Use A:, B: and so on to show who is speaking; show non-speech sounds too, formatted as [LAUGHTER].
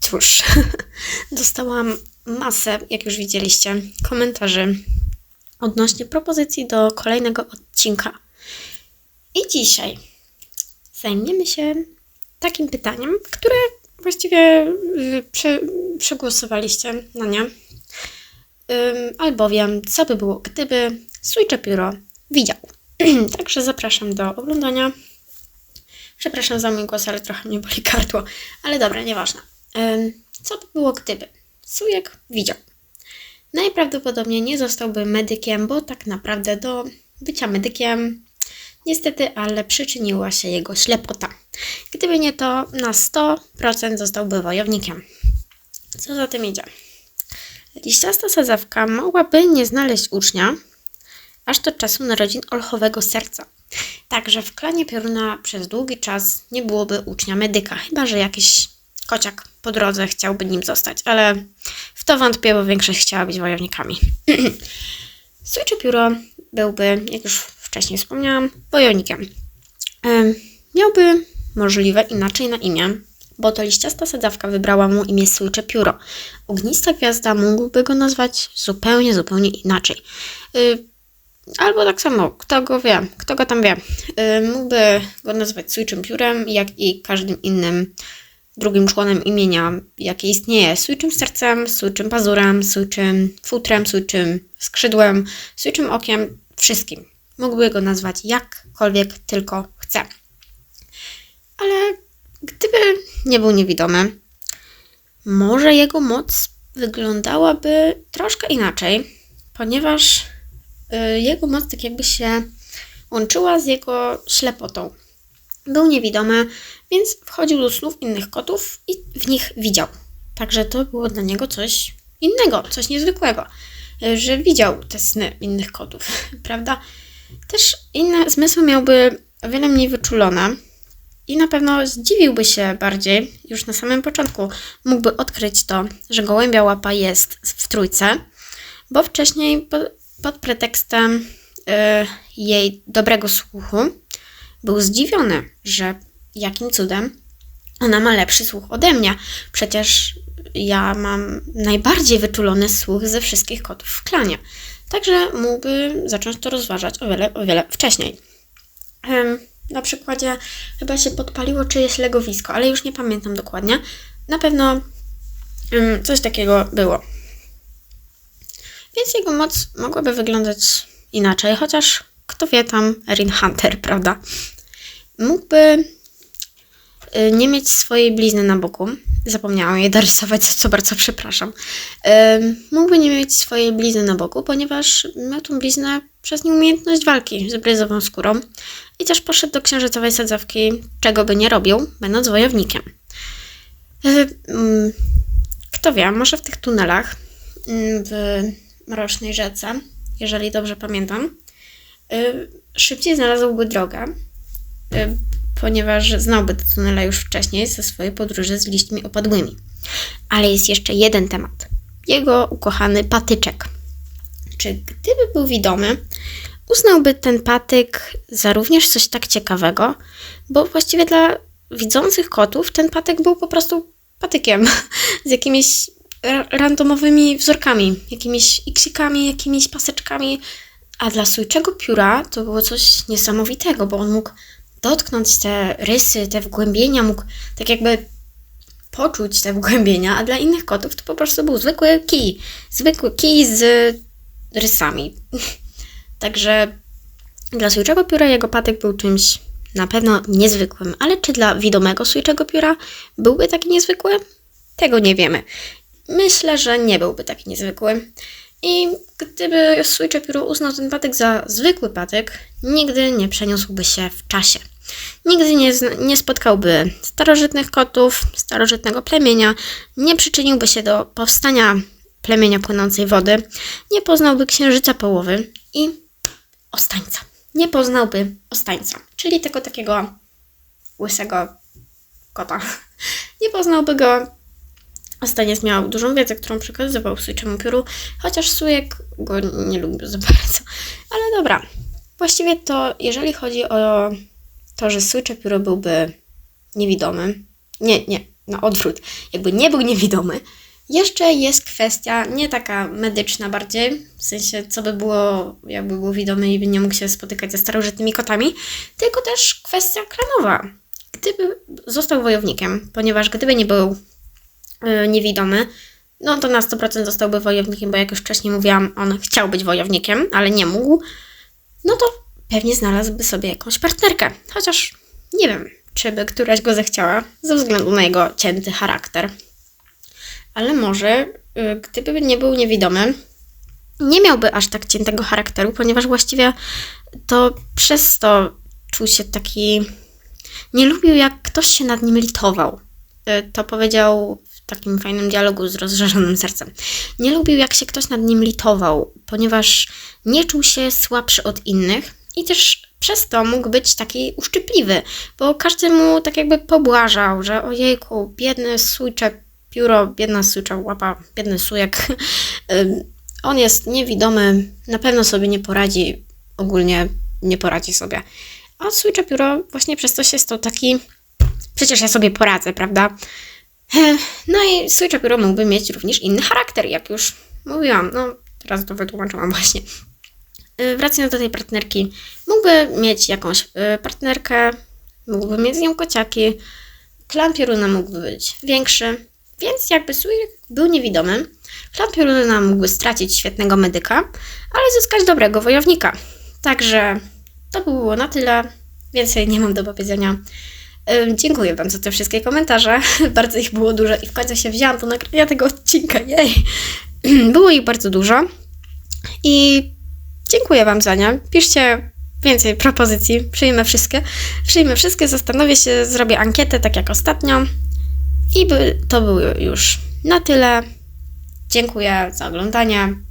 A: Cóż, [LAUGHS] dostałam masę, jak już widzieliście, komentarzy odnośnie propozycji do kolejnego odcinka. I dzisiaj zajmiemy się takim pytaniem, które właściwie y, prze, przegłosowaliście na nie. Albowiem, co by było, gdyby Switcha Pióro widział. [CLEARS THROAT] Także zapraszam do oglądania. Przepraszam za mój głos, ale trochę mnie boli gardło. Ale dobra, nieważne. Co by było, gdyby Sujek widział? Najprawdopodobniej nie zostałby medykiem, bo tak naprawdę do bycia medykiem niestety, ale przyczyniła się jego ślepota. Gdyby nie to, na 100% zostałby wojownikiem. Co za tym idzie? Liściasta sadzawka mogłaby nie znaleźć ucznia, aż do czasu narodzin olchowego serca. Także w klanie pioruna przez długi czas nie byłoby ucznia medyka, chyba że jakiś kociak po drodze chciałby nim zostać, ale w to wątpię, bo większość chciała być wojownikami. [CLEARS THROAT] Stójcze pióro byłby, jak już wcześniej wspomniałam, wojownikiem. Miałby możliwe inaczej na imię, bo to liściasta sadzawka wybrała mu imię Sójcze Pióro. Ognista gwiazda mógłby go nazwać zupełnie, zupełnie inaczej. Y, albo tak samo, kto go wie, kto go tam wie. Y, mógłby go nazwać Sójczym Piórem, jak i każdym innym drugim członem imienia, jakie istnieje. Sójczym sercem, sójczym pazurem, sójczym futrem, sójczym skrzydłem, sójczym okiem, wszystkim. Mógłby go nazwać jakkolwiek tylko chce. Ale gdyby nie był niewidomy, może jego moc wyglądałaby troszkę inaczej, ponieważ jego moc tak jakby się łączyła z jego ślepotą. Był niewidomy, więc wchodził do snów innych kotów i w nich widział. Także to było dla niego coś innego, coś niezwykłego, y, że widział te sny innych kotów, [LAUGHS] prawda? Też inne zmysły miałby o wiele mniej wyczulone i na pewno zdziwiłby się bardziej, już na samym początku mógłby odkryć to, że gołębia łapa jest w trójce, bo wcześniej pod, pretekstem y, jej dobrego słuchu był zdziwiony, że jakim cudem ona ma lepszy słuch ode mnie. Przecież ja mam najbardziej wyczulony słuch ze wszystkich kotów w klanie. Także mógłby zacząć to rozważać o wiele, o wiele wcześniej. Em, na przykładzie chyba się podpaliło czyjeś legowisko, ale już nie pamiętam dokładnie. Na pewno em, coś takiego było. Więc jego moc mogłaby wyglądać inaczej, chociaż kto wie tam Erin Hunter, prawda? Mógłby y, nie mieć swojej blizny na boku. Zapomniałam jej dorysować, za [LAUGHS] co bardzo przepraszam. Mógłby nie mieć swojej blizny na boku, ponieważ miał tą bliznę przez nieumiejętność walki z bryzową skórą i też poszedł do księżycowej sadzawki, czego by nie robił, będąc wojownikiem. Kto wie, może w tych tunelach w Mrocznej Rzece, jeżeli dobrze pamiętam, yy, szybciej znalazłby drogę, y, ponieważ znałby te tunele już wcześniej ze swojej podróży z liśćmi opadłymi. Ale jest jeszcze jeden temat. Jego ukochany patyczek. Czy gdyby był widomy, uznałby ten patyk za również coś tak ciekawego, bo właściwie dla widzących kotów ten patyk był po prostu patykiem [LAUGHS] z jakimiś randomowymi wzorkami, jakimiś iksikami, jakimiś paseczkami, a dla sójczego pióra to było coś niesamowitego, bo on mógł dotknąć te rysy, te wgłębienia, mógł tak jakby poczuć te wgłębienia, a dla innych kotów to po prostu był zwykły kij. Zwykły kij z rysami. [LAUGHS] Także dla sójczego pióra jego patyk był czymś na pewno niezwykłym, ale czy dla widomego sójczego pióra byłby taki niezwykły? Tego nie wiemy. Myślę, że nie byłby taki niezwykły. I gdyby sójcze pióro uznał ten patyk za zwykły patyk, nigdy nie przeniósłby się w czasie. Nigdy nie, nie spotkałby starożytnych kotów, starożytnego plemienia, nie przyczyniłby się do powstania plemienia płynącej wody, nie poznałby księżyca połowy i ostańca. Nie poznałby ostańca, czyli tego takiego łysego kota. [LAUGHS] Nie poznałby go. Ostaniec miał dużą wiedzę, którą przekazywał Sujczemu Pióru, chociaż Sujek go nie lubił za [LAUGHS] bardzo. Ale dobra. Właściwie to, jeżeli chodzi o to, że Suiczepióro byłby niewidomy. Nie, nie, na odwrót. Jakby nie był niewidomy. Jeszcze jest kwestia nie taka medyczna bardziej, w sensie co by było, jakby był widomy i by nie mógł się spotykać ze starożytnymi kotami, tylko też kwestia klanowa. Gdyby został wojownikiem, ponieważ gdyby nie był niewidomy, no to na 100% zostałby wojownikiem, bo jak już wcześniej mówiłam, on chciał być wojownikiem, ale nie mógł, no to pewnie znalazłby sobie jakąś partnerkę. Chociaż nie wiem, czy by któraś go zechciała, ze względu na jego cięty charakter. Ale może, y, gdyby nie był niewidomy, nie miałby aż tak ciętego charakteru, ponieważ właściwie to przez to czuł się taki. Nie lubił, jak ktoś się nad nim litował. Y, To powiedział w takim fajnym dialogu z rozżarzonym sercem. Nie lubił, jak się ktoś nad nim litował, ponieważ nie czuł się słabszy od innych i też przez to mógł być taki uszczypliwy, bo każdy mu tak jakby pobłażał, że ojejku, biedny sujcze pióro, biedna sujcza łapa, biedny sujek. [LAUGHS] On jest niewidomy, na pewno sobie nie poradzi, ogólnie nie poradzi sobie. A sujcze pióro właśnie przez to się stał taki, przecież ja sobie poradzę, prawda? No i sujcze pióro mógłby mieć również inny charakter, jak już mówiłam. No, teraz to wytłumaczyłam właśnie. Y, Wracając do tej partnerki, mógłby mieć jakąś y, partnerkę, mógłby mieć z nią kociaki, klan pioruna mógłby być większy, więc jakby Sujek był niewidomy, klan pioruna mógłby stracić świetnego medyka, ale zyskać dobrego wojownika. Także to by było na tyle. Więcej nie mam do powiedzenia. Dziękuję Wam za te wszystkie komentarze. [LAUGHS] Bardzo ich było dużo i w końcu się wzięłam do nagrania tego odcinka. Jej! [CLEARS THROAT] Było ich bardzo dużo. I dziękuję Wam za nie. Piszcie więcej propozycji. Przyjmę wszystkie. Przyjmę wszystkie, zastanowię się, zrobię ankietę, tak jak ostatnio. I by, to było już na tyle. Dziękuję za oglądanie.